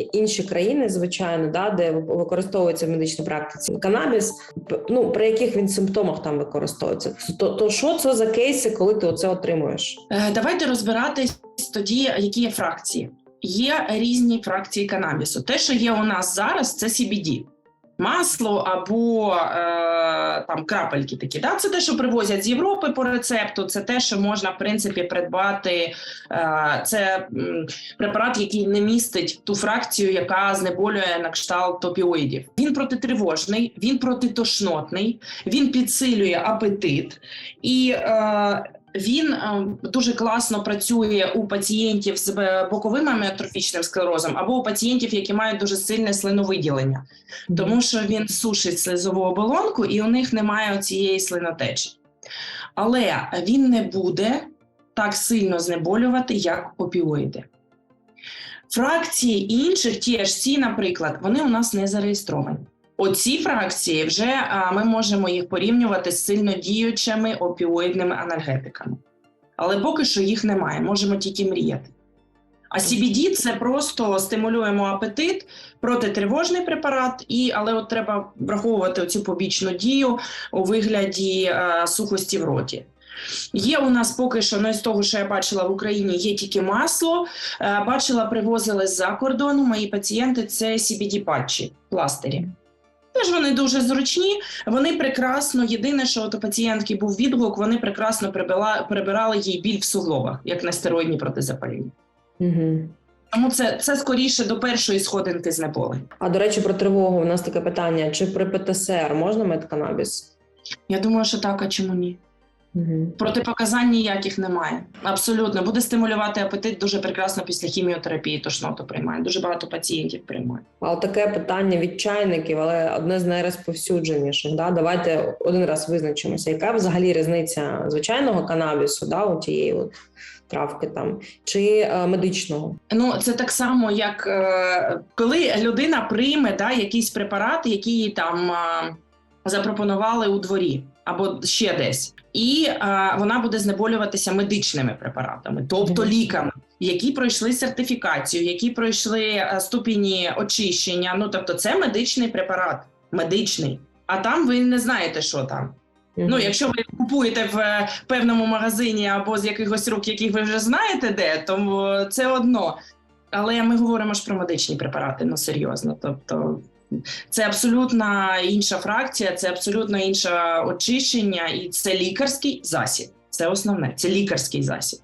інші країни, звичайно, да, де використовується в медичній практиці канабіс, ну при яких він симптомах там використовується, то, то що це за кейси, коли ти оце отримуєш? Е, Давайте розбиратись тоді, які є фракції. Є різні фракції канабісу. Те, що є у нас зараз, це CBD. Масло або е, там крапельки такі. Да? Це те, що привозять з Європи по рецепту. Це те, що можна в принципі придбати. Е, це препарат, який не містить ту фракцію, яка знеболює на кшталт опіоїдів. Він протитривожний, він протитошнотний, він підсилює апетит і. Е, він е, дуже класно працює у пацієнтів з е, боковим аміотрофічним склерозом або у пацієнтів, які мають дуже сильне слиновиділення, тому що він сушить слизову оболонку і у них немає цієї слинотечі. Але він не буде так сильно знеболювати, як опіоїди. Фракції інших, ті ж ці, наприклад, вони у нас не зареєстровані. Оці фракції вже а, ми можемо їх порівнювати з сильно діючими опіоїдними анальгетиками. Але поки що їх немає, можемо тільки мріяти. А CBD – це просто стимулюємо апетит, протитривожний препарат, і, але от треба враховувати цю побічну дію у вигляді е, сухості в роті. Є у нас поки що, ну з того, що я бачила в Україні, є тільки масло. Е, бачила, привозили з-за кордону. Мої пацієнти це CBD патчі, пластирі. Теж вони дуже зручні. Вони прекрасно. Єдине, що от у пацієнтки був відгук, вони прекрасно прибила, прибирали їй біль в суглобах, як на стероїдні протизапаління. Угу. Тому це, це скоріше до першої сходинки знеболень. А до речі, про тривогу у нас таке питання: чи при ПТСР можна медканабіс? Я думаю, що так, а чому ні? Угу. Протипоказань ніяких немає. Абсолютно буде стимулювати апетит дуже прекрасно після хіміотерапії. Тошноту приймає. Дуже багато пацієнтів приймає. А от таке питання від чайників, але одне з найрозповсюдженіших. Да? Давайте один раз визначимося, яка взагалі різниця звичайного канабісу, да, у тієї от травки там, чи е, медичного? Ну це так само, як е, коли людина прийме да, якийсь препарат, який їй там е, запропонували у дворі або ще десь, і е, вона буде знеболюватися медичними препаратами, тобто ліками. Які пройшли сертифікацію, які пройшли е, ступені очищення. Ну тобто, це медичний препарат, медичний. А там ви не знаєте, що там. Ну, якщо ви купуєте в е, певному магазині або з якихось рук, яких ви вже знаєте, де, то це одно. Але ми говоримо ж про медичні препарати, ну серйозно. Тобто, це абсолютно інша фракція, це абсолютно інше очищення, і це лікарський засіб. Це основне, це лікарський засіб.